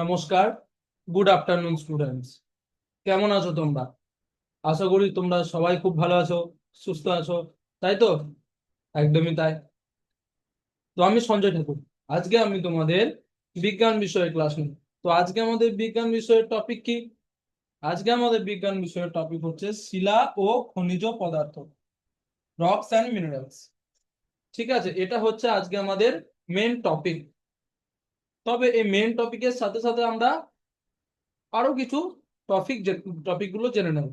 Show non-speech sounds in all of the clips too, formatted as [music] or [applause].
নমস্কার, good afternoon students. কেমন আছো তোমরা? আশা করি তোমরা সবাই খুব ভালো আছো, সুস্থ আছো, তাই তো? একদমই তাই। তো আমি সঞ্জয় ঠাকুর। আজকে আমি তোমাদের বিজ্ঞান বিষয়ে ক্লাস নেব তো আজকে আমাদের বিজ্ঞান বিষয়ের টপিক কি? আজকে আমাদের বিজ্ঞান বিষয়ের টপিক হচ্ছে শিলা ও খনিজ পদার্থ রকস অ্যান্ড মিনারেলস ঠিক আছে, এটা হচ্ছে আজকে আমাদের মেন টপিক তবে এই মেন টপিকের সাথে সাথে আমরা আরও কিছু টপিক টপিকগুলো জেনে নেব।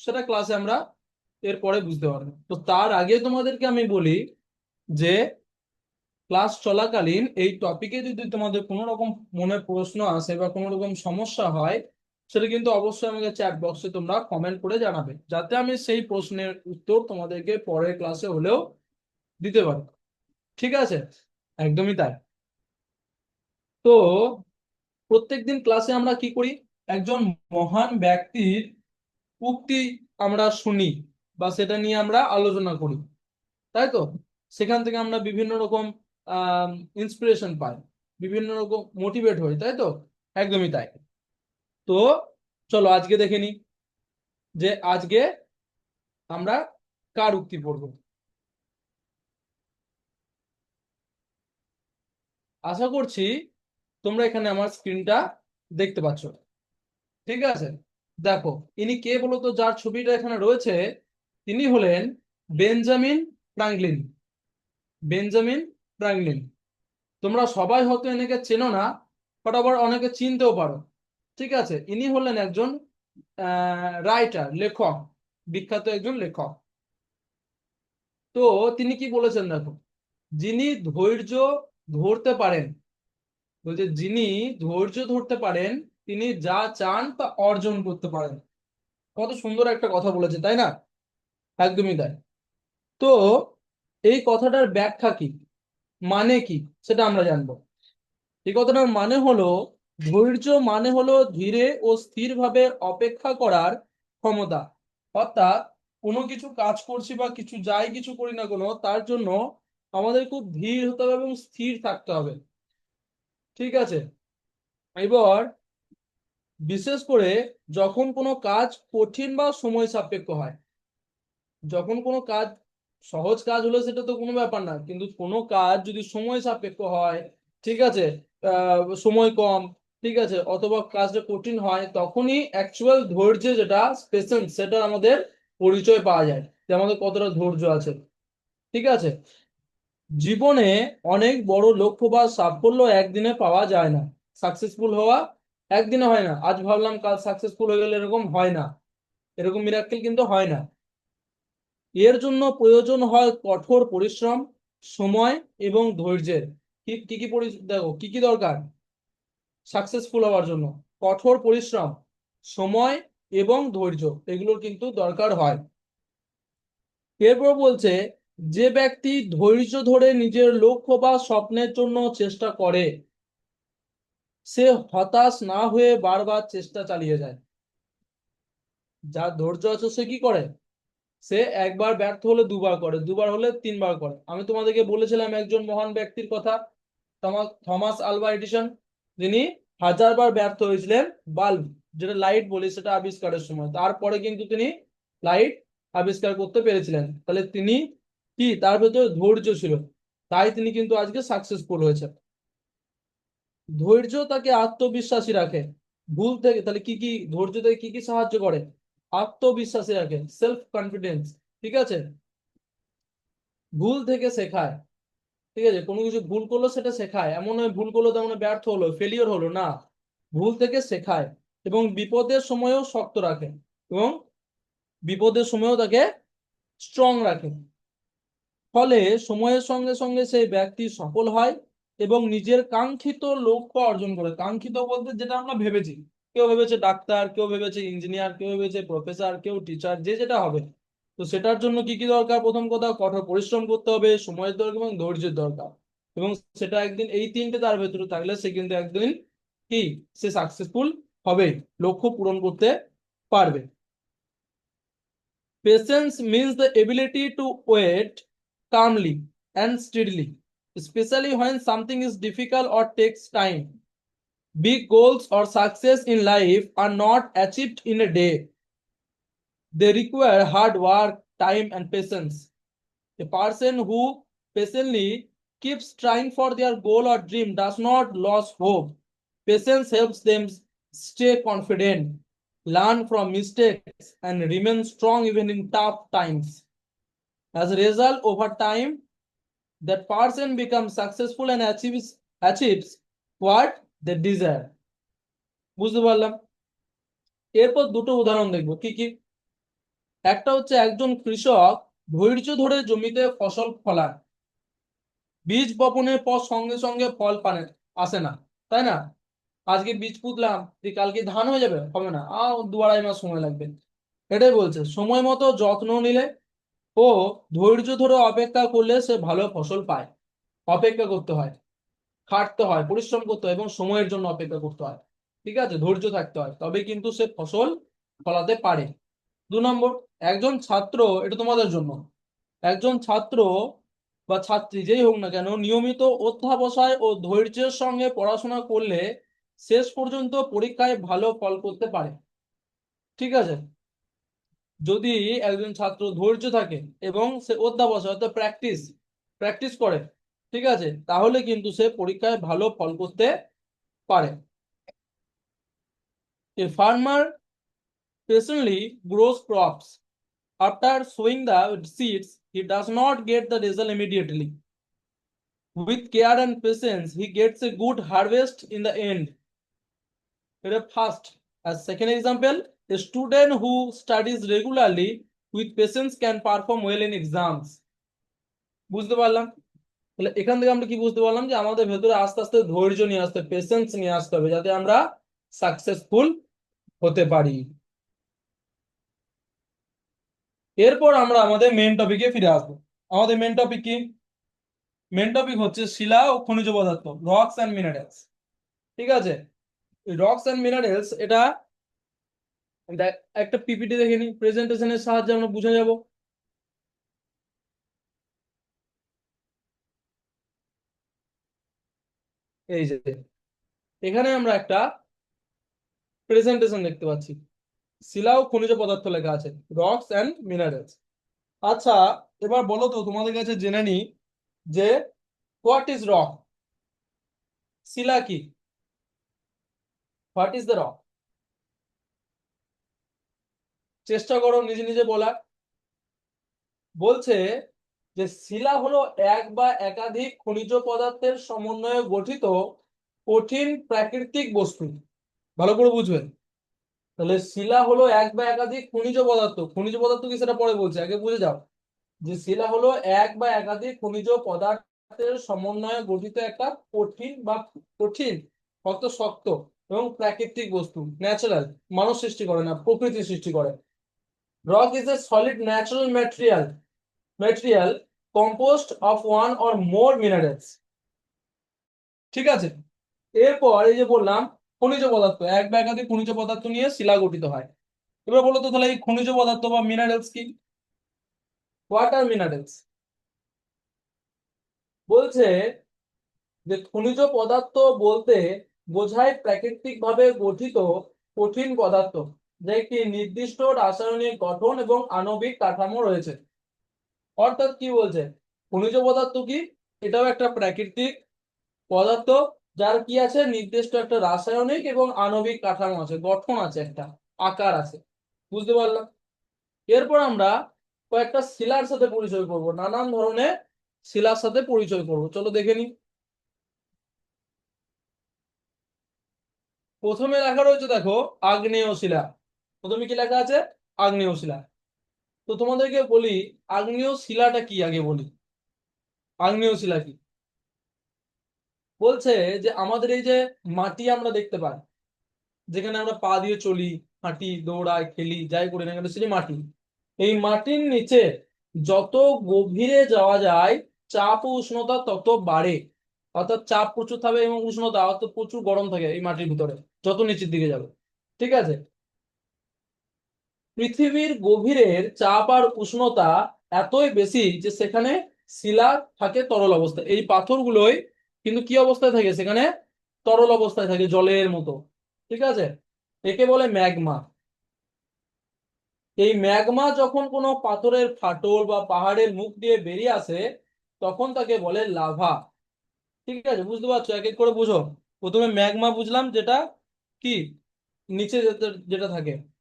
সেটা ক্লাসে আমরা এরপরে বুঝতে পারব। তো তার আগে তোমাদেরকে আমি বলি যে ক্লাস চলাকালীন এই টপিকে যদি তোমাদের কোনো রকম মনে প্রশ্ন আসে বা কোনো রকম সমস্যা হয়, সেটা কিন্তু অবশ্যই আমাকে চ্যাট বক্সে তোমরা কমেন্ট করে জানাবে, যাতে আমি সেই প্রশ্নের উত্তর তোমাদেরকে পরের ক্লাসে হলেও দিতে পারি। ঠিক আছে? একদমই তাই। তো প্রত্যেকদিন ক্লাসে আমরা কি করি? একজন মহান ব্যক্তির উক্তি আমরা শুনি বা সেটা নিয়ে আমরা আলোচনা করি। তাই তো? সেখান থেকে আমরা বিভিন্ন রকম ইন্সপিরেশন পাই, বিভিন্ন রকম মোটিভেট হই, তাই তো? একদমই তাই। তো চলো আজকে দেখে নি যে আজকে আমরা কার উক্তি পড়ব? আশা করছি তোমরা এখানে আমার স্ক্রিনটা দেখতে পাচ্ছ। ঠিক আছে? দেখো, ইনি কে বলতো যার ছবিটা এখানে রয়েছে, তিনি হলেন বেঞ্জামিন ফ্রাঙ্কলিন বেঞ্জামিন ফ্রাঙ্কলিন তোমরা সবাই হয়তো এনেকে চেনো না বাট আবার অনেকে চিনতেও পারো। ঠিক আছে? ইনি হলেন একজন রাইটার লেখক, বিখ্যাত একজন লেখক। তো তিনি কি বলেছেন দেখো, যিনি ধৈর্য ধরতে পারেন বলছে, যিনি ধৈর্য ধরতে পারেন, তিনি যা চান তা অর্জন করতে পারেন। কত সুন্দর একটা কথা বলেছে, তাই না? একদমই তাই। তো এই কথাটার ব্যাখ্যা কি? মানে কি? সেটা আমরা জানব। এই কথাটার মানে হলো, ধৈর্য মানে হলো ধীরে ও স্থিরভাবে অপেক্ষা করার ক্ষমতা। অর্থাৎ কোনো কিছু কাজ করছি বা কিছু যাই কিছু করি না কোনো, তার জন্য আমাদের খুব ধীর হতে হবে এবং স্থির থাকতে হবে। ঠিক আছে? এবার বিশেষ করে যখন কোনো কাজ কঠিন বা সময় সাপেক্ষ হয়, যখন কোনো কাজ সহজ কাজ হলে সেটা তো কোনো ব্যাপার না, কিন্তু কোনো কাজ যদি সময় সাপেক্ষ হয়, ঠিক আছে সময় কম, ঠিক আছে, অথবা কাজটা কঠিন হয়, তখনই অ্যাকচুয়াল ধৈর্য যেটা পেশেন্স সেটা আমাদের পরিচয় পাওয়া যায় যে আমাদের কতটা ধৈর্য আছে, ঠিক আছে? জীবনে অনেক বড় লক্ষ্য বা সাফল্য একদিনে পাওয়া যায় না। সাকসেসফুল হওয়া একদিনে হয় না। আজ ভাবলাম, কাল সাকসেসফুল হয়ে গেলে এরকম হয় না। এরকম মিরাক্কেল কিন্তু হয় না। এর জন্য প্রয়োজন হয় কঠোর পরিশ্রম, সময় এবং ধৈর্যের। কি কি দেখো, কি কি দরকার? সাকসেসফুল হওয়ার জন্য। কঠোর পরিশ্রম, সময় এবং ধৈর্য, এগুলোর কিন্তু দরকার হয়। এরপর বলছে যে ব্যক্তি ধৈর্য ধরে নিজের লক্ষ্য বা স্বপ্নের জন্য চেষ্টা করে, সে হতাশ না হয়ে বারবার চেষ্টা চালিয়ে যায়। যার ধৈর্য আছে সে কি করে? সে একবার ব্যর্থ হলে দুবার করে, দুবার হলে তিনবার করে। আমি তোমাদেরকে বলেছিলাম একজন মহান ব্যক্তির কথা থমাস আলভা এডিশন যিনি হাজারবার ব্যর্থ হয়েছিলেন বাল্ব, যেটা লাইট বলি, সেটা আবিষ্কারের সময়। তারপরে কিন্তু তিনি লাইট আবিষ্কার করতে পেরেছিলেন। তাহলে তিনি কি? তার ভেতরে ধৈর্য ছিল। তাই তিনি কিন্তু আজকে সাকসেসফুল হয়েছে ধৈর্য তাকে আত্মবিশ্বাসী রাখে। ভুল থেকে তাহলে কি কি ধৈর্য থেকে কি কি সাহায্য করে? আত্মবিশ্বাসী রাখে। সেলফ কনফিডেন্স ঠিক আছে? ভুল থেকে শেখায়। ঠিক আছে? কোনো কিছু ভুল করল সেটা শেখায়। এমন নয় ভুল করল তেমন ব্যর্থ হলো ফেলিওর হলো, না। ভুল থেকে শেখায় এবং বিপদের সময়ও শক্ত রাখে এবং বিপদের সময়ও তাকে স্ট্রং রাখে। ফলে সময়ের সঙ্গে সঙ্গে সেই ব্যক্তি সফল হয় এবং নিজের কাঙ্ক্ষিত লক্ষ্য অর্জন করে। কাঙ্ক্ষিত বলতে যেটা আমরা ভেবেছি। কেউ ভেবেছে ডাক্তার, কেউ ভেবেছে ইঞ্জিনিয়ার কেউ ভেবেছে প্রফেসর কেউ টিচার যে যেটা হবে। তো সেটার জন্য কি কি দরকার? প্রথম কথা, কঠোর পরিশ্রম করতে হবে, সময়ের দরকার এবং ধৈর্যের দরকার। এবং সেটা একদিন, এই তিনটে তার ভেতরে থাকলে সে কিন্তু একদিন কি? সে সাকসেসফুল হবে, লক্ষ্য পূরণ করতে পারবে। Patience means the ability to wait calmly and steadily, especially when something is difficult or takes time. Big goals or success in life are not achieved in a day. They require hard work, time, and patience. A person who patiently keeps trying for their goal or dream does not lose hope. Patience helps them stay confident, learn from mistakes, and remain strong even in tough times. As a result, over time, that person becomes successful and achieves achieves what they desire. বুঝতে পারলাম? এরপর দুটো উদাহরণ দেখব। কি কি? একটা হচ্ছে একজন কৃষক ধৈর্য ধরে জমিতে ফসল ফলান বীজ বপনের পর সঙ্গে সঙ্গে ফল পানে আসে না। তাই না? আজকে বীজ পুঁতলাম কালকে ধান হয়ে যাবে হবে না। আ দু আড়াই মাস সময় লাগবে। এটাই বলছে। সময় মতো যত্ন নিলে ও ধৈর্য ধরে অপেক্ষা করলে সে ভালো ফসল পায়। অপেক্ষা করতে হয়, খাটতে হয়, পরিশ্রম করতে হয় এবং সময়ের জন্য অপেক্ষা করতে হয়। ঠিক আছে? ধৈর্য থাকতে হয়, তবে কিন্তু সে ফসল ফলাতে পারে। দু নম্বর, একজন ছাত্র, এটা তোমাদের জন্য। একজন ছাত্র বা ছাত্রী, যেই হোক না কেন, নিয়মিত অধ্যাবসায় ও ধৈর্যের সঙ্গে পড়াশোনা করলে শেষ পর্যন্ত পরীক্ষায় ভালো ফল করতে পারে। ঠিক আছে? যদি একজন ছাত্র ধৈর্য থাকে এবং সে অধ্যাবসায় অর্থাৎ প্র্যাকটিস প্র্যাকটিস করে, ঠিক আছে? তাহলে কিন্তু সে পরীক্ষায় ভালো ফল করতে পারে। A farmer patiently grows crops after sowing the seeds he does not get the result immediately with care and patience he gets a good harvest in the end এটা first R second example a student who studies regularly with patience can perform well in exams. বুঝতে পারলাম? তাহলে এখান থেকে আমরা কি বুঝতে পারলাম? যে আমাদের ভেতরে আস্তে আস্তে ধৈর্য নিয়ে আসতে পেশেন্স নিয়ে আসতে হবে, যাতে আমরা সাকসেসফুল হতে পারি। এরপর আমরা আমাদের মেন টপিকে ফিরে আসব। আমাদের মেন টপিক কি? মেন টপিক হচ্ছে শিলা ও খনিজ পদার্থ রক্স অ্যান্ড মিনারেলস ঠিক আছে? রক্স অ্যান্ড মিনারেলস এটা একটা পিপিটি দেখে নিই প্রেজেন্টেশনের সাহায্যে আমরা বুঝে যাব। এই যে, এখানে আমরা একটা প্রেজেন্টেশন দেখতে পাচ্ছি। শিলা ও খনিজ পদার্থ লেখা আছে রক্স অ্যান্ড মিনারেলস আচ্ছা এবার বলো তো, তোমাদের কাছে জেনে নি যে হোয়াট ইজ রক শিলা কি? হোয়াট ইজ দ্য রক চেষ্টা করো নিজে নিজে বলার। বলছে যে শিলা হলো এক বা একাধিক খনিজ পদার্থের সমন্বয়ে গঠিত কঠিন প্রাকৃতিক বস্তু। ভালো করে বুঝবেন। তাহলে শিলা হলো এক বা একাধিক খনিজ পদার্থ। খনিজ পদার্থ কি সেটা পরে বলছে, আগে বুঝে যাও। যে শিলা হলো এক বা একাধিক খনিজ পদার্থের সমন্বয়ে গঠিত একটা কঠিন বা কঠিন শক্ত শক্ত এবং প্রাকৃতিক বস্তু ন্যাচারাল মানুষ সৃষ্টি করে না, প্রকৃতি সৃষ্টি করে। Rock is a solid natural material material composed of one or more minerals ঠিক আছে? এরপর এই যে বললাম, খনিজ পদার্থ, এক বা একাধিক খনিজ পদার্থ নিয়ে শিলা গঠিত হয়। এবার বলো তো তাহলে এই খনিজ পদার্থ বা মিনারেলস কি? হোয়াট আর মিনারেলস বলছে যে খনিজ পদার্থ বলতে বোঝায় প্রাকৃতিক ভাবে গঠিত কঠিন পদার্থ। যা একটি নির্দিষ্ট রাসায়নিক গঠন এবং আণবিক কাঠামো রয়েছে। অর্থাৎ কি বলছে? খনিজ পদার্থ কি? এটাও একটা প্রাকৃতিক পদার্থ, যার কি আছে? নির্দিষ্ট একটা রাসায়নিক এবং আণবিক কাঠামো আছে, গঠন আছে একটা, আকার আছে। বুঝতে পারলাম? এরপর আমরা কয়েকটা শিলার সাথে পরিচয় করব, নানান ধরনের শিলার সাথে পরিচয় করব। চলো দেখে নিই। প্রথমে লেখা রয়েছে, দেখো, আগ্নেয় শিলা। প্রথমে কি লেখা আছে? আগ্নেয় শিলা। তো তোমাদেরকে বলি, আগ্নেয় শিলাটা কি আগে বলি? আগ্নেয় শিলা কি? বলছে যে আমাদের এই যে মাটি আমরা দেখতে পাই, যেখানে আমরা পা দিয়ে চলি, হাঁটি, দৌড়াই, খেলি, যাই করি না কেন সেটি মাটি। এই মাটির নিচে যত গভীরে যাওয়া যায়, চাপ ও উষ্ণতা তত বাড়ে। অর্থাৎ চাপ প্রচুর থাকবে এবং উষ্ণতা, অর্থাৎ প্রচুর গরম থাকে এই মাটির ভিতরে, যত নিচের দিকে যাবে। ঠিক আছে? পৃথিবীর গভীরের চাপ আর উষ্ণতা এতই বেশি যে সেখানে শিলা থাকে তরল অবস্থায়। এই পাথরগুলোই কিন্তু কি অবস্থায় থাকে? সেখানে তরল অবস্থায় থাকে, জলের মতো। ঠিক আছে? একে বলে ম্যাগমা। এই ম্যাগমা যখন কোনো পাথরের ফাটল বা পাহাড়ের মুখ দিয়ে বেরিয়ে আসে, তখন তাকে বলে লাভা। ঠিক আছে? বুঝতে পারছ? এক এক করে বুঝো। প্রথমে ম্যাগমা বুঝলাম, যেটা কি? নিচে যেটা- যেটা থাকে।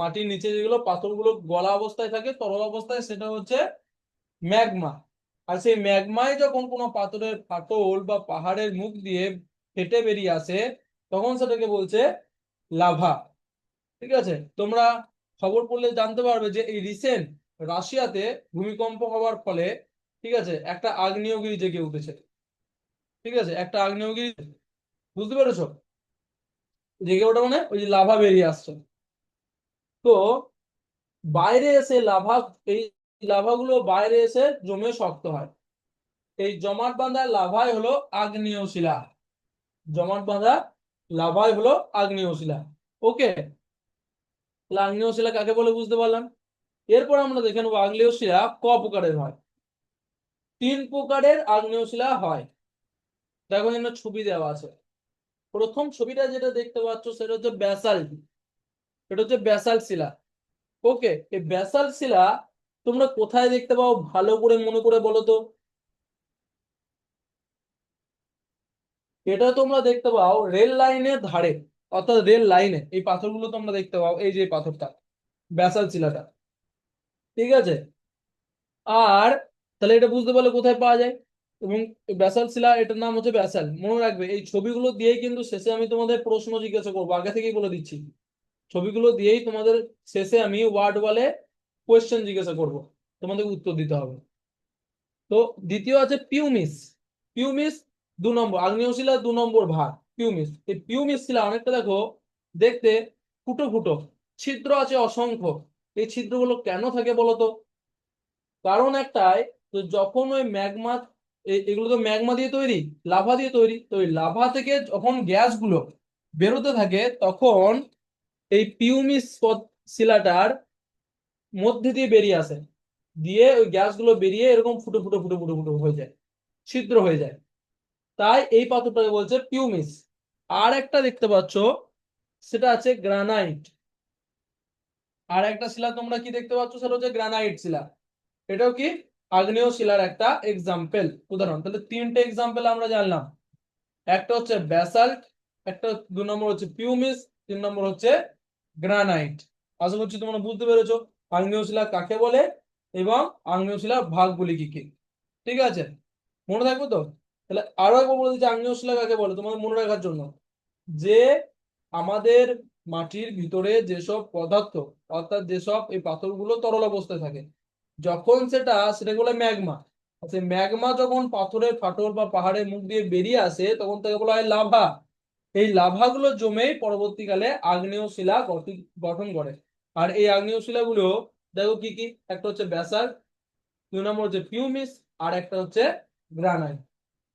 মাটির নিচে যেগুলো পাথরগুলো গলা অবস্থায় থাকে, তরল অবস্থায়, সেটা হচ্ছে ম্যাগমা। আর সেই ম্যাগমায় যখন কোনো পাথরের ফাটল বা পাহাড়ের মুখ দিয়ে ফেটে বেরিয়ে আসে, তখন সেটাকে বলছে লাভা। ঠিক আছে? তোমরা খবর পড়লে জানতে পারবে যে এই রিসেন্ট রাশিয়াতে ভূমিকম্প হওয়ার ফলে, ঠিক আছে, একটা আগ্নেয়গিরি জেগে উঠেছে। ঠিক আছে? একটা আগ্নেয়গিরি, বুঝতে পেরেছ? জেগে ওঠা মানে ওই যে লাভা বেরিয়ে আসছে। তো বাইরে এসে লাভা, এই লাভাগুলো বাইরে এসে জমে শক্ত হয়। এই জমাট বাঁধা লাভাই হলো আগ্নেয় শিলা জমাট বাঁধা লাভাই হলো আগ্নেয় শিলা ওকে? আগ্নেয় শিলা কাকে বলে বুঝতে পারলাম? এরপর আমরা দেখে নেব আগ্নেয় শিলা ক প্রকারের হয়। তিন প্রকারের আগ্নেয় শিলা হয়। দেখো এখানে ছবি দেওয়া আছে। প্রথম ছবিটা যেটা দেখতে পাচ্ছ সেটা হচ্ছে ব্যাসাল্ট। এটা হচ্ছে ব্যাসাল্ট শিলা। ওকে এই ব্যাসাল্ট শিলা তোমরা কোথায় দেখতে পাও? ভালো করে মনে করে বলো তো। এটা তোমরা দেখতে পাও রেল লাইনের ধারে, অর্থাৎ রেল লাইনে, এই পাথরগুলো তোমরা দেখতে পাও, এই যে পাথরটা, ব্যাসাল শিলাটা। ঠিক আছে? আর তাহলে এটা বুঝতে পারলে কোথায় পাওয়া যায়? এবং ব্যাসাল্ট শিলা, এটার নাম হচ্ছে ব্যাসাল্ট মনে রাখবে, এই ছবিগুলো দিয়েই কিন্তু শেষে আমি তোমাদের প্রশ্ন জিজ্ঞাসা করব, আগে থেকেই বলে দিচ্ছি। ছবিগুলো দিয়েই তোমাদের শেষে আমি ওয়ার্ড ওয়ালে কোয়েশ্চেন জিজ্ঞাসা করব। তোমাদের উত্তর দিতে হবে। তো দ্বিতীয় আছে পিউমিস পিউমিস দু নম্বর আগ্নেয় শিলা দু নম্বর ভাগ পিউমিস এই পিউমিস শিলা অনেকটা দেখো, দেখতে ফুটো ফুটো, ছিদ্র আছে অসংখ্য। এই ছিদ্রগুলো কেন থাকে বলতো? কারণ একটাই, তো যখন ওই ম্যাগমা এগুলো তো ম্যাগমা দিয়ে তৈরি, লাভা দিয়ে তৈরি, তো ওই লাভা থেকে যখন গ্যাসগুলো বেরোতে থাকে, তখন এই পিউমিস শিলাটার মধ্যে দিয়ে বেরিয়ে আসে। দিয়ে ওই গ্যাসগুলো বেরিয়ে এরকম ফুটো ফুটো ফুটো ফুটো ফুটো হয়ে যায়, ছিদ্র হয়ে যায়। তাই এই পাথরটাকে বলছে পিউমিস। আর একটা দেখতে পাচ্ছ, সেটা আছে গ্রানাইট। আর একটা শিলা তোমরা কি দেখতে পাচ্ছ? সেটা হচ্ছে গ্রানাইট শিলা। এটাও কি? আগ্নেয় শিলার একটা এক্সাম্পল উদাহরণ, তাহলে তিনটে এক্সাম্পল আমরা জানলাম। একটা হচ্ছে ব্যাসাল্ট একটা দু নম্বর হচ্ছে পিউমিস তিন নম্বর হচ্ছে গ্রানাইট। আশা করছি তোমরা বুঝতে পেরেছ আগ্নেয় শিলা কাকে বলে এবং আগ্নেয় শিলার ভাগগুলি কি কি। ঠিক আছে? মনে থাকবে তো? তাহলে আরও একবার বলে দিচ্ছি আগ্নেয় শিলা কাকে বলে, তোমাদের মনে রাখার জন্য। যে আমাদের মাটির ভিতরে যেসব পদার্থ, অর্থাৎ যেসব এই পাথরগুলো তরল অবস্থায় থাকে, যখন সেটা সেটা বলে ম্যাগমা। সেই ম্যাগমা যখন পাথরের ফাটল বা পাহাড়ের মুখ দিয়ে বেরিয়ে আসে, তখন তাকে বলা হয় লাভা। এই লাভাগুলো জমেই পরবর্তীকালে আগ্নেয় শিলা গঠি- গঠন করে। আর এই আগ্নেয় শিলাগুলো দেখো কি কি? একটা হচ্ছে ব্যাসার দুই নম্বর হচ্ছে পিউমিস আর একটা হচ্ছে গ্রানাইট।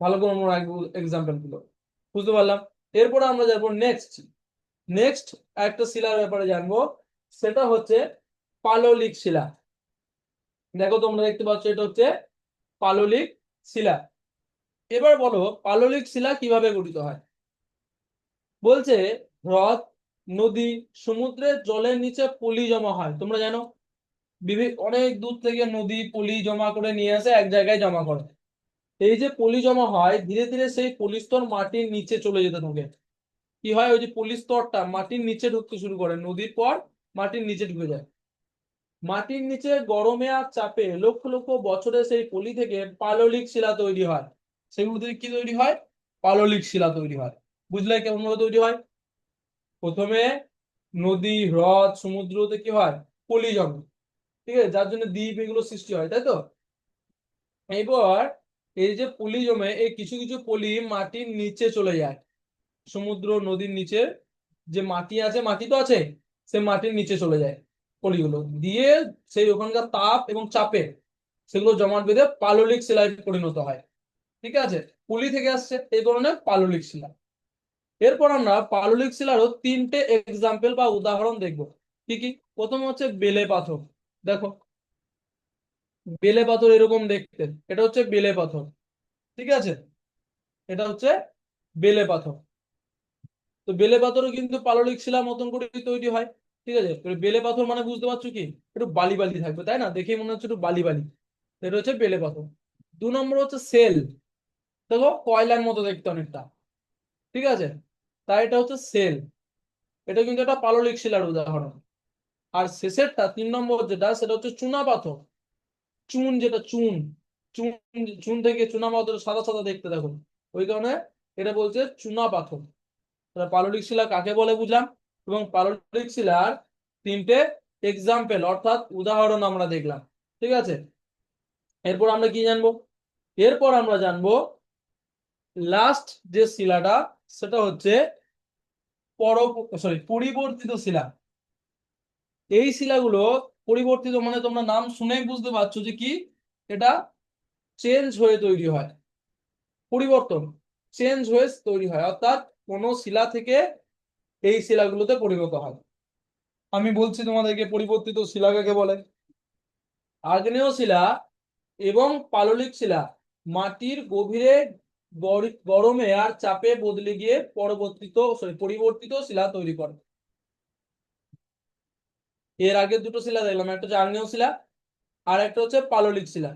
ভালো করে মনে রাখব এক্সাম্পলগুলো বুঝতে পারলাম? এরপর আমরা যাব নেক্সট নেক্সট একটা শিলার ব্যাপারে জানব। সেটা হচ্ছে পাললিক শিলা। দেখো তোমরা দেখতে পাচ্ছ, এটা হচ্ছে পাললিক শিলা। এবার বলো, পাললিক শিলা কীভাবে গঠিত হয়? বলছে, হ্রদ, নদী, সমুদ্রের জলের নিচে পলি জমা হয়। তোমরা জানো? অনেক দূর থেকে নদী, পলি জমা করে নিয়ে আসে, এক জায়গায় জমা করে। এই যে পলি জমা হয়, ধীরে ধীরে সেই পলিস্তর মাটির নিচে চলে যেতে থাকে। কি হয়? ওই যে পলিস্তরটা মাটির নিচে ঢুকতে শুরু করে। নদীর পর মাটির নিচে ঢুকে যায়। মাটির নিচে গরমে আর চাপে লক্ষ লক্ষ বছরে সেই পলি থেকে পাললিক শিলা তৈরি হয়। সেগুলো থেকে কি তৈরি হয়? পাললিক শিলা তৈরি হয়। বুঝলে কেমন ভাবে তৈরি হয়? প্রথমে নদী, হ্রদ সমুদ্রতে কি হয়? পলি জমে ঠিক আছে? যার জন্য দ্বীপ এগুলো সৃষ্টি হয়, তাই তো? এবার এই যে পলি জমে, এই কিছু কিছু পলি মাটির নিচে চলে যায়। সমুদ্র নদীর নিচে যে মাটি আছে, মাটি তো আছে, সে মাটির নিচে চলে যায় পলিগুলো। দিয়ে সেই ওখানকার তাপ এবং চাপে সেগুলো জমাট বেঁধে পাললিক শিলায় পরিণত হয়। ঠিক আছে? পলি থেকে আসছে, এই ধরনের পাললিক শিলা। এরপর আমরা পাললিক শিলারও তিনটে এক্সাম্পল বা উদাহরণ দেখব। কি কি? প্রথম হচ্ছে বেলে পাথর। দেখো, বেলে পাথর এরকম দেখতে। এটা হচ্ছে বেলে পাথর। ঠিক আছে? এটা হচ্ছে বেলে পাথর। তো বেলে পাথরও কিন্তু পাললিক শিলা মতন করে তৈরি হয়। ঠিক আছে? বেলে পাথর মানে বুঝতে পারছ কি? একটু বালি বালি থাকবে, তাই না? দেখে মনে হচ্ছে একটু বালি বালি। এটা হচ্ছে বেলে পাথর। দু নম্বর হচ্ছে সেল। দেখো, কয়লার মতো দেখতে অনেকটা। ঠিক আছে? তাই এটা হচ্ছে সেল এটা কিন্তু একটা পাললিক শিলার উদাহরণ। আর শেষেরটা, তিন নম্বর যেটা, সেটা হচ্ছে চুনা পাথর চুন যেটা, চুন। চুন চুন থেকে চুনা পাথর সাদা সাদা দেখতে দেখো ওই কারণে এটা বলছে চুনা পাথর তাহলে পাললিক শিলা কাকে বলে বুঝলাম? এবং পাললিক শিলার তিনটে এক্সাম্পল অর্থাৎ উদাহরণ আমরা দেখলাম। ঠিক আছে? এরপর আমরা কি জানব? এরপর আমরা জানব লাস্ট যে শিলাটা, সেটা হচ্ছে পর সরি পরিবর্তিত শিলা। এই শিলাগুলো পরিবর্তিত মানে তোমরা নাম শুনেই বুঝতে পারছ যে কি? এটা চেঞ্জ হয়ে তৈরি হয়। পরিবর্তন চেঞ্জ হয়ে তৈরি হয়। অর্থাৎ কোন শিলা থেকে এই শিলাগুলোতে পরিণত হয়। আমি বলছি তোমাদেরকে পরিবর্তিত শিলা কাকে বলে? আগ্নেয় শিলা এবং পাললিক শিলা, মাটির গভীরে গরমে আর চাপে বদলে গিয়ে পরবর্তিত সরি পরিবর্তিত শিলা তৈরি করে। এর আগে দুটো শিলা দেখলাম, একটা হচ্ছে আগ্নেয় শিলা আর একটা হচ্ছে পাললিক শিলা।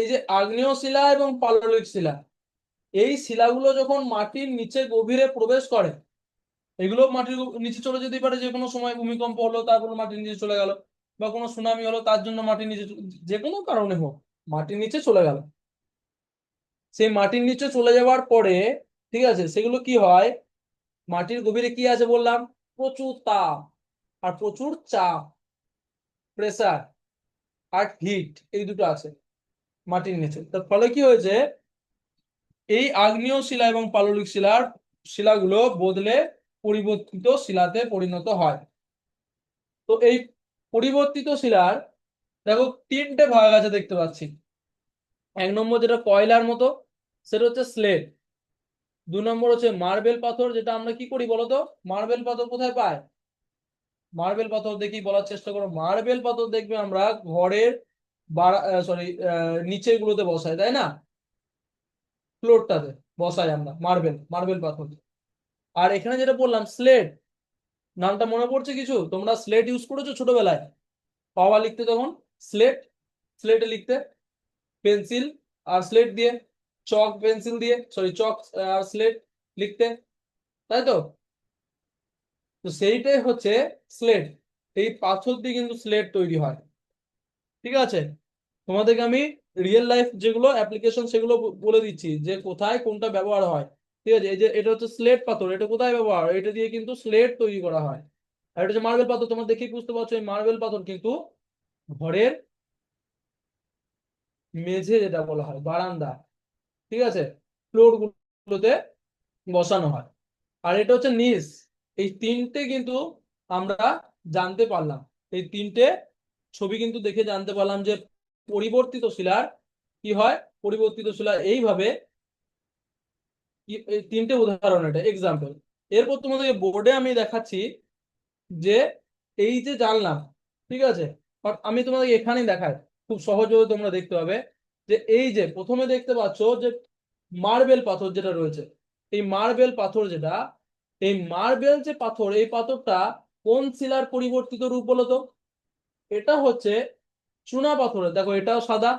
এই যে আগ্নেয় শিলা এবং পাললিক শিলা, এই শিলাগুলো যখন মাটির নিচে গভীরে প্রবেশ করে, এগুলো মাটির নিচে চলে যেতে পারে, যে কোনো সময় ভূমিকম্প হলো তারপর মাটির নিচে চলে গেল, বা কোনো সুনামি হলো, তার জন্য মাটির নিচে যে কোনো কারণে হোক, মাটির নিচে চলে গেল। সেই মাটির নিচে চলে যাওয়ার পরে, ঠিক আছে, সেগুলো কি হয়? মাটির গভীরে কি আছে বললাম? প্রচুর তাপ, আর প্রচুর চাপ প্রেসার আর হিট এই দুটো আছে মাটির নিচে। তার ফলে কি হয়েছে? এই আগ্নেয় শিলা এবং পাললিক শিলার শিলাগুলো বদলে পরিবর্তিত শিলাতে পরিণত হয়। তো এই পরিবর্তিত শিলার, দেখো তিনটে ভাগ আছে দেখতে পাচ্ছি। এক নম্বর যেটা কয়লার মতো, সেটা হচ্ছে স্লেট দু নম্বর হচ্ছে মার্বেল পাথর, যেটা আমরা কি করি বলতো? মার্বেল পাথর কোথায় পায় মার্বেল পাথর দেখি বলার চেষ্টা করো। মার্বেল পাথর দেখবে আমরা ঘরের সরি নিচের গুলোতে বসাই, তাই না? ফ্লোরটাতে বসাই আমরা মার্বেল মার্বেল পাথর। আর এখানে যেটা বললাম স্লেট নামটা মনে পড়ছে কিছু? তোমরা স্লেট ইউজ করেছ ছোটবেলায়? পাওয়া লিখতে তখন? স্লেট স্লেটে লিখতে? পেন্সিল আর স্লেট দিয়ে, চক পেন্সিল দিয়ে সরি চক আর স্লেট লিখতে, তাই তো? তো সেইটাই হচ্ছে স্লেট। এই পাথর দিয়ে কিন্তু স্লেট তৈরি হয়। ঠিক আছে? তোমাদেরকে আমি রিয়েল লাইফ যেগুলো অ্যাপ্লিকেশন সেগুলো বলে দিচ্ছি যে কোথায় কোনটা ব্যবহার হয়। ঠিক আছে? এই যে, এটা হচ্ছে স্লেট পাথর, এটা কোথায় ব্যবহার? হয়? এটা দিয়ে কিন্তু স্লেট তৈরি করা হয়। আর এটা হচ্ছে মার্বেল পাথর, তোমরা দেখেই বুঝতে পারছ, এই মার্বেল পাথর কিন্তু ঘরের মেঝে যেটা বলা হয়, বারান্দা, ঠিক আছে? ফ্লোর গুলোতে বসানো হয়। আর এটা হচ্ছে নিস এই তিনটে কিন্তু আমরা জানতে পারলাম। এই তিনটে ছবি কিন্তু দেখে জানতে পারলাম যে পরিবর্তিত শিলার কি হয়? পরিবর্তিত শিলা এইভাবে এই তিনটে উদাহরণ এটা। এক্সাম্পল এরপর তোমাদেরকে বোর্ডে আমি দেখাচ্ছি যে এই যে জানলাম, ঠিক আছে? আমি তোমাদেরকে এখানেই দেখাই। খুব সহজভাবে তোমরা দেখতে পাবে যে এই যে প্রথমে দেখতে পাচ্ছ যে মার্বেল পাথর যেটা রয়েছে, এই মার্বেল পাথর যেটা, এই মার্বেল যে পাথর, এই পাথরটা কোন শিলার পরিবর্তিত রূপ বলো তো? এটা হচ্ছে চুনা পাথরের, দেখো এটাও সাদা,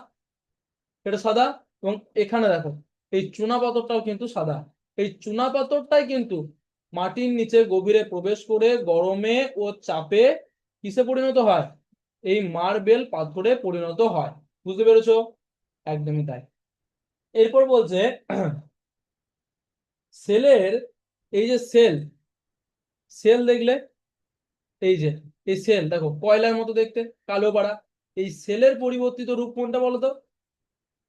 এটা সাদা এবং এখানে দেখো, এই চুনা পাথরটাও কিন্তু সাদা। এই চুনা পাথরটাই কিন্তু মাটির নিচে গভীরে প্রবেশ করে গরমে ও চাপে কিসে পরিণত হয়? এই মার্বেল পাথরে পরিণত হয়। বুঝতে পেরেছ? একদমই তাই। এরপর বলছে, সেলের, এই যে সেল সেল দেখলে, এই যে, এই সেল, দেখো, কয়লার মতো দেখতে, কালো পাড়া। এই সেলের পরিবর্তিত রূপ কোনটা বলো তো?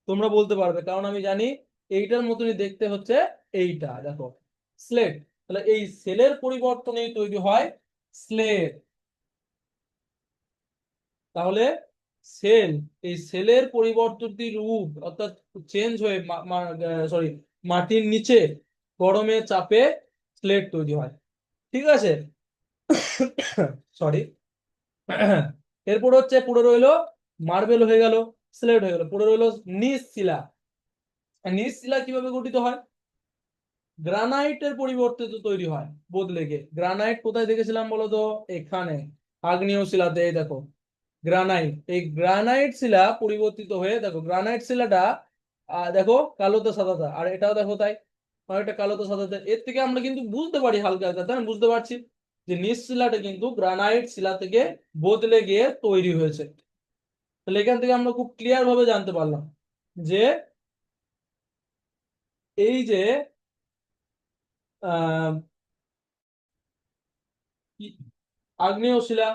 তোমরা বলতে পারবে, কারণ আমি জানি এইটার মতনই দেখতে হচ্ছে এইটা, দেখো, স্লেট। তাহলে এই সেলের পরিবর্তনেই তৈরি হয় স্লেট। তাহলে সেল এই সেলের পরিবর্তিত রূপ অর্থাৎ চেঞ্জ হয়ে সরি মাটির নিচে গরমে চাপে স্লেট তৈরি হয়। ঠিক আছে? [coughs] সরি [coughs] এরপর হচ্ছে পুরো রইল মার্বেল হয়ে গেল স্লেট হয়ে গেল। পুরো রইল নিচ শিলা নিচ শিলা কীভাবে গঠিত হয়? গ্রানাইটের পরিবর্তে তো তৈরি হয়, বদলে গিয়ে। গ্রানাইট কোথায় দেখেছিলাম বলো তো এখানে। আগ্নেয় শিলাতে দেখো। গ্রানাইট এই গ্রানাইট শিলা পরিবর্তিত হয়ে, দেখো, গ্রানাইট শিলাটা দেখো কালোতে সাদাতে আর এটাও দেখো তাই অনেকটা কালোতে সাদাতে এর থেকে আমরা কিন্তু বুঝতে পারি হালকা হালকা তাই? বুঝতে পারছি যে নিচ শিলাটা কিন্তু গ্রানাইট শিলা থেকে বদলে গিয়ে তৈরি হয়েছে তাহলে এখান থেকে আমরা খুব ক্লিয়ার ভাবে জানতে পারলাম যে এই যে আগ্নেয় শিলা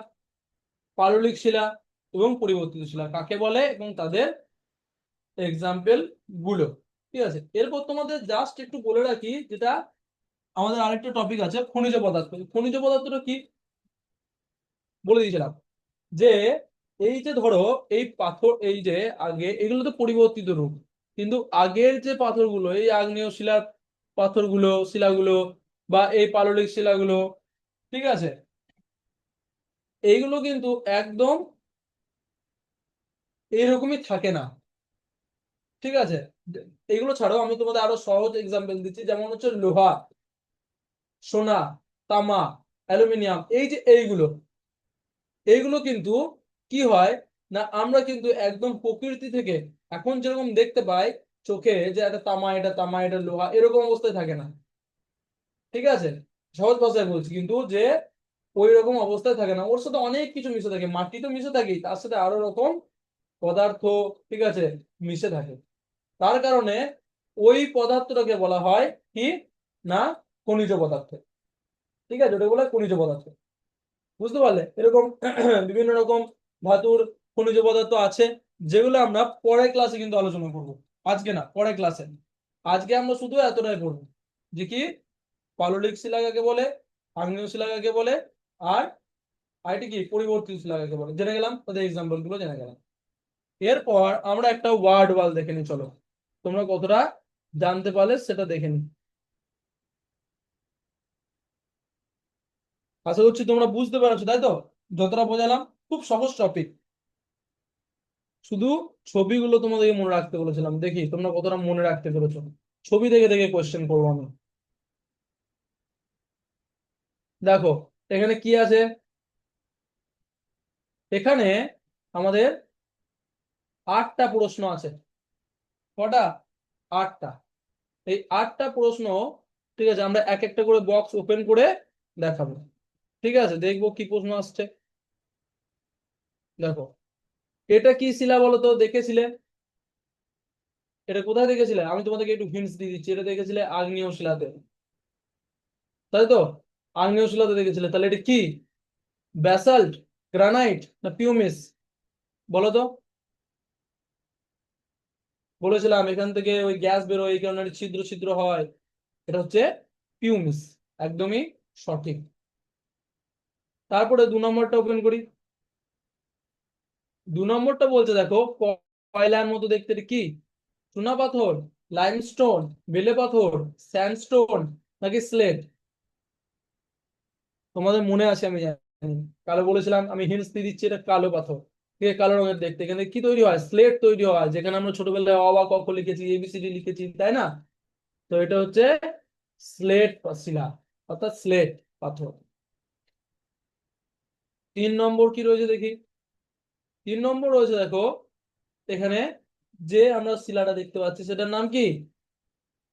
পাললিক শিলা এবং পরিবর্তিত শিলা। কাকে বলে? এবং তাদের এক্সাম্পলগুলো। ঠিক আছে? এরপর তোমাদের জাস্ট একটু বলে রাখি যেটা আমাদের আরেকটা টপিক আছে, খনিজ পদার্থ। খনিজ পদার্থটা কি? বলে দিয়েছিলাম যে এই যে ধরো, এই পাথর, এই যে আগে, এগুলো তো পরিবর্তিত রূপ। কিন্তু আগের যে পাথরগুলো, এই আগ্নেয় শিলার পাথরগুলো, শিলাগুলো বা এই পাললিক শিলাগুলো, ঠিক আছে? এইগুলো কিন্তু একদম এইরকমই থাকে না। ঠিক আছে? এগুলো ছাড়াও আমি তোমাদের আরও সহজ এক্সাম্পল দিচ্ছি, যেমন হচ্ছে লোহা, সোনা, তামা, অ্যালুমিনিয়াম, এই যে এইগুলো। এইগুলো কিন্তু কি হয় না, আমরা কিন্তু একদম প্রকৃতি থেকে এখন যেরকম দেখতে পাই চোখে যে এটা তামা এটা তামা, এটা লোহা, এরকম অবস্থায় থাকে না। ঠিক আছে? সহজ ভাষায় বলছি কিন্তু যে ওই রকম অবস্থায় থাকে না। ওর সাথে অনেক কিছু মিশে থাকে। মাটি তো মিশে থাকেই, তার সাথে আরও রকম পদার্থ, ঠিক আছে, মিশে থাকে। তার কারণে ওই পদার্থটাকে বলা হয় কি না? খনিজ পদার্থ। ঠিক আছে ওটা বলা খনিজ পদার্থ। বুঝতে পারলে? এরকম [clears throat] বিভিন্ন রকম ধাতুর খনিজ পদার্থ আছে, যেগুলো আমরা পরের ক্লাসে কিন্তু আলোচনা করব। আজকে না, পরের ক্লাসে আজকে আমরা শুধু এতটাই পড়ব যে কি? পাললিক শিলা কাকে বলে, আগ্নেয় শিলা কাকে বলে আর আরেকটি কি? পরিবর্তিত শিলা কাকে বলে। জেনে গেলাম তাদের এক্সাম্পলগুলো জেনে গেলাম। এরপর আমরা একটা ওয়ার্ড ওয়াল দেখে নিই, চলো। তোমরা কতটা জানতে পারলে সেটা দেখে নিই। আশা করছি তোমরা বুঝতে পারছ, তাই তো? যতটা বোঝালাম, খুব সহজ টপিক শুধু ছবিগুলো তোমাদেরকে মনে রাখতে বলেছিলাম। দেখি, তোমরা কতটা মনে রাখতে পেরেছ? ছবি দেখে দেখে কোয়েশ্চেন করব আমি। দেখো এখানে কি আছে? এখানে আমাদের আটটা প্রশ্ন আছে। কটা? আটটা। এই আটটা প্রশ্ন, ঠিক আছে, আমরা এক একটা করে বক্স ওপেন করে দেখাবো। ঠিক আছে, দেখব কি প্রশ্ন আসছে। দেখো, এটা কি শিলা বলো তো? দেখেছিলে? এটা কোথায় দেখেছিলে? আমি তোমাদেরকে একটু হিন্টস দিয়ে দিচ্ছি। এটা দেখেছিলে আগ্নেয় শিলাতে। তাই তো? আগ্নেয় শিলাতে দেখেছিলে। তাহলে এটা কি? ব্যাসাল্ট গ্রানাইট না পিউমিস বলো তো। বলেছিলাম, এখান থেকে ওই গ্যাস বেরোয় এই কারণে ছিদ্র ছিদ্র হয়। এটা হচ্ছে পিউমিস একদমই সঠিক। তারপরে দু নম্বরটা ওপেন করি। দু নম্বরটা বলছে, দেখো, কয়লার মতো দেখতে কি? চুনা পাথর লাইমস্টোন বেলে পাথর স্যান্ডস্টোন নাকি স্লেট তোমাদের মনে আছে আমি জানি। কালো বলেছিলাম, আমি হিন্টস দিয়ে দিচ্ছি, এটা কালো পাথর। ঠিক কালো রঙের দেখতে। এখানে কি তৈরি হয়? স্লেট তৈরি হয়, যেখানে আমরা ছোটবেলায় অ আ ক লিখেছি এবিসিডি লিখেছি, তাই না? তো এটা হচ্ছে স্লেট শিলা অর্থাৎ স্লেট পাথর। তিন নম্বর কি রয়েছে দেখি? তিন নম্বর রয়েছে দেখো, এখানে যে আমরা শিলাটা দেখতে পাচ্ছি, সেটার নাম কি?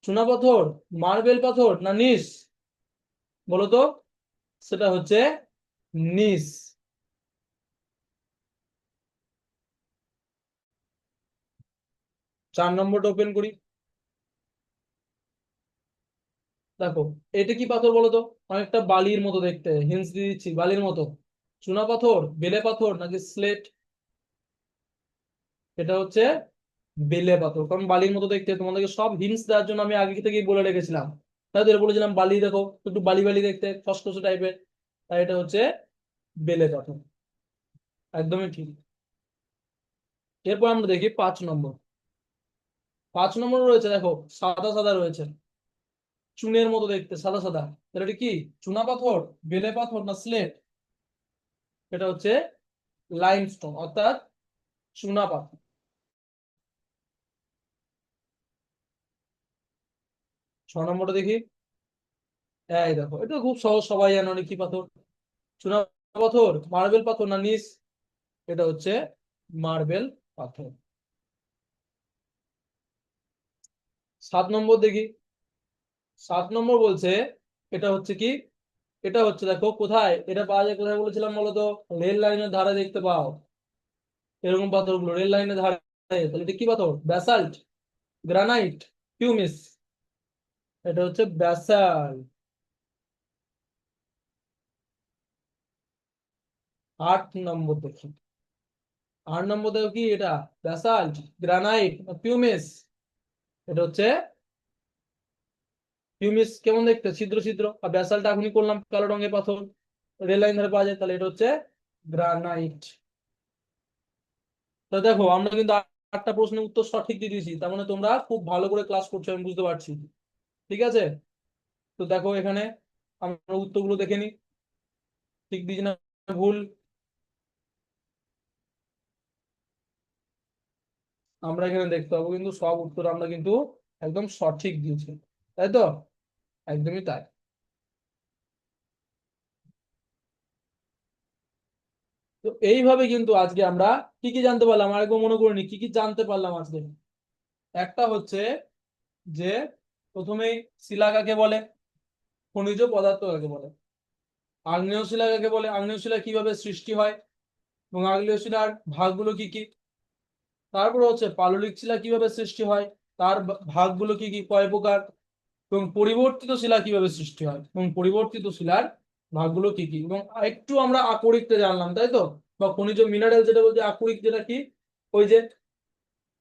চুনা পাথর, মার্বেল পাথর না নিস? বলো তো। সেটা হচ্ছে নিস। চার নম্বরটা ওপেন করি। দেখো, এটা কি পাথর বলো তো? অনেকটা বালির মতো দেখতে। হিন্স দিয়ে দিচ্ছি, বালির মতো। চুনা পাথর, বেলে পাথর নাকি স্লেট এটা হচ্ছে বেলে পাথর, কারণ বালির মতো দেখতে। তোমাদেরকে সব হিন্স দেওয়ার জন্য আমি আগে থেকেই বলে রেখেছিলাম। তাদের বলেছিলাম বালি দেখো, একটু বালি বালি দেখতে, খসখসে টাইপের তাই এটা হচ্ছে বেলে পাথর একদমই ঠিক। এরপর আমরা দেখি পাঁচ নম্বর। পাঁচ নম্বর রয়েছে, দেখো, সাদা সাদা রয়েছে। চুনের মতো দেখতে, সাদা সাদা। এটা কি? চুনা পাথর, বেলে পাথর না স্লেট? এটা হচ্ছে লাইমস্টোন অর্থাৎ চুনা পাথর। ছ নম্বরটা দেখি। এই দেখো, এটা খুব সহজ, সবাই জানো কি পাথর? চুনা পাথর, মার্বেল পাথর না নিস? এটা হচ্ছে মার্বেল পাথর। সাত নম্বর দেখি। সাত নম্বর বলছে, এটা হচ্ছে কি? এটা হচ্ছে দেখো, কোথায়? এটা পাওয়া যায় কোথায় বলেছিলাম বলতো? রেল লাইনের ধারে দেখতে পাও। এরকম পাথরগুলো, রেল লাইনের ধারে। তাহলে এটা কি পাথর? ব্যাসাল্ট, গ্রানাইট, কিউমিস। এটা হচ্ছে ব্যাসাল্ট আট নম্বর দেখি আট নম্বর দেখো কি এটা? ব্যাসাল্ট গ্রানাইট পিউমিস এটা হচ্ছে পিউমিস কেমন দেখতে? ছিদ্র ছিদ্র। আর ব্যাসাল্টটা এখনই করলাম, কালো রঙের পাথর। রেল লাইন ধারে পাওয়া যায়, তাহলে এটা হচ্ছে গ্রানাইট তো দেখো, আমরা কিন্তু আটটা প্রশ্নের উত্তর সঠিক দিয়ে দিয়েছি। তার মানে তোমরা খুব ভালো করে ক্লাস করছ, আমি বুঝতে পারছি। ঠিক আছে? তো দেখো এখানে আমরা উত্তরগুলো দেখে নিই। ঠিক দিয়েছি না? ভুল। আমরা এখানে দেখতে পাবো কিন্তু সব উত্তর আমরা কিন্তু একদম সঠিক দিয়েছি। তাই তো? একদমই তাই। তো এইভাবে কিন্তু আজকে আমরা কি কি জানতে পারলাম? আরেকবার মনে করিনি কি কি জানতে পারলাম আজকে? একটা হচ্ছে যে প্রথমেই শিলা কাকে বলে? খনিজ পদার্থ কাকে বলে? আগ্নেয় শিলা কাকে বলে? আগ্নেয় শিলা কীভাবে সৃষ্টি হয়? এবং আগ্নেয় শিলার ভাগগুলো কি কি? তারপরে হচ্ছে পাললিক শিলা কীভাবে সৃষ্টি হয়? তার ভাগগুলো কি কি? কয় প্রকার? এবং পরিবর্তিত শিলা কীভাবে সৃষ্টি হয়? এবং পরিবর্তিত শিলার ভাগগুলো কি কি? এবং একটু আমরা আকরিকটা জানলাম, তাই তো? বা খনিজ মিনারেল যেটা বলছে, আকরিক যেটা কি? ওই যে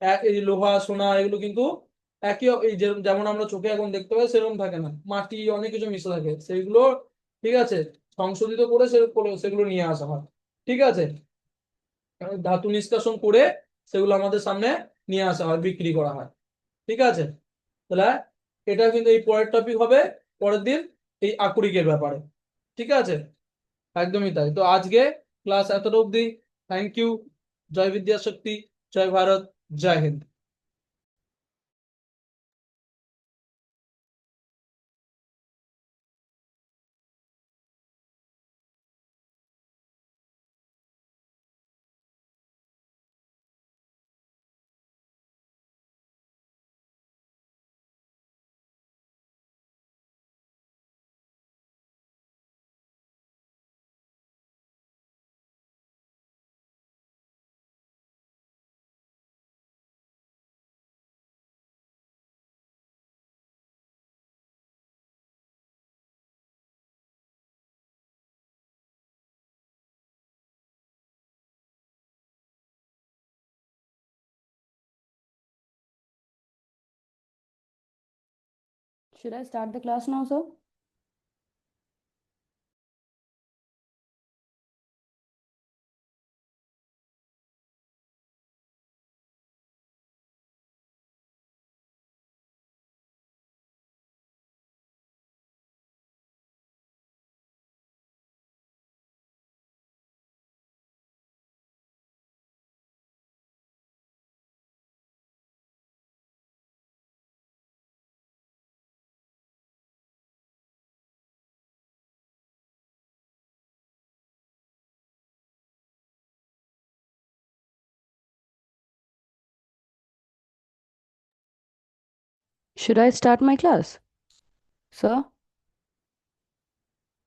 এক এই লোহা, সোনা, এগুলো কিন্তু একই এই যেমন আমরা চোখে এখন দেখতে পাই সেরকম থাকে না। মাটি, অনেক কিছু মিশে থাকে। সেগুলো ঠিক আছে, সংশোধিত করে সেগুলো নিয়ে আসা হয়। ঠিক আছে? ধাতু নিষ্কাশন করে সেগুলো আমাদের সামনে নিয়ে আসা হয়, বিক্রি করা হয়। ঠিক আছে? তাহলে এটা কিন্তু এই পরের টপিক হবে, পরের দিন এই আকরিকের ব্যাপারে। ঠিক আছে? একদমই তাই। তো আজকে ক্লাস এতটা অবধি। থ্যাংক ইউ জয় বিদ্যাশক্তি, জয় ভারত, জয় Hind. Should I start the class now, sir? Should I start my class? Sir?